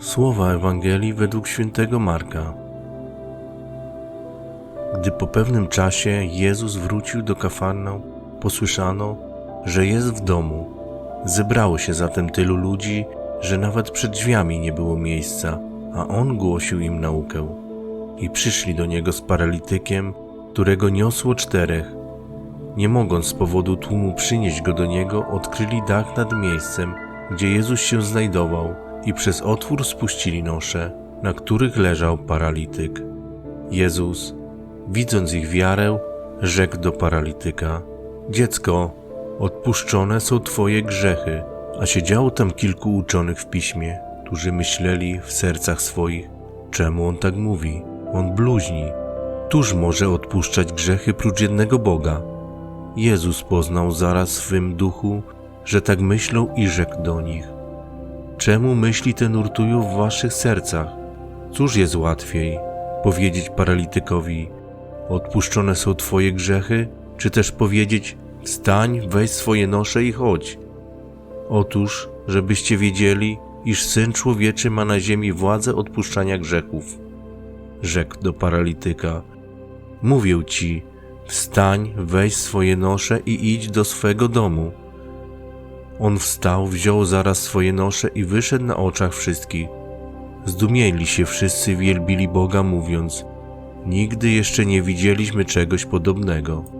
Słowa Ewangelii według świętego Marka. Gdy po pewnym czasie Jezus wrócił do Kafarnaum, posłyszano, że jest w domu. Zebrało się zatem tylu ludzi, że nawet przed drzwiami nie było miejsca, a On głosił im naukę. I przyszli do Niego z paralitykiem, którego niosło czterech. Nie mogąc z powodu tłumu przynieść go do Niego, odkryli dach nad miejscem, gdzie Jezus się znajdował i przez otwór spuścili nosze, na których leżał paralityk. Jezus, widząc ich wiarę, rzekł do paralityka: Dziecko, odpuszczone są Twoje grzechy. A siedziało tam kilku uczonych w piśmie, którzy myśleli w sercach swoich: Czemu on tak mówi? On bluźni. Któż może odpuszczać grzechy prócz jednego Boga? Jezus poznał zaraz w swym duchu, że tak myślą i rzekł do nich: Czemu myśli te nurtują w waszych sercach? Cóż jest łatwiej powiedzieć paralitykowi: Odpuszczone są twoje grzechy, czy też powiedzieć: Wstań, weź swoje nosze i chodź? Otóż, żebyście wiedzieli, iż syn człowieczy ma na ziemi władzę odpuszczania grzechów. Rzekł do paralityka: Mówię ci, wstań, weź swoje nosze i idź do swego domu. On wstał, wziął zaraz swoje nosze i wyszedł na oczach wszystkich. Zdumieli się wszyscy, wielbili Boga, mówiąc: Nigdy jeszcze nie widzieliśmy czegoś podobnego.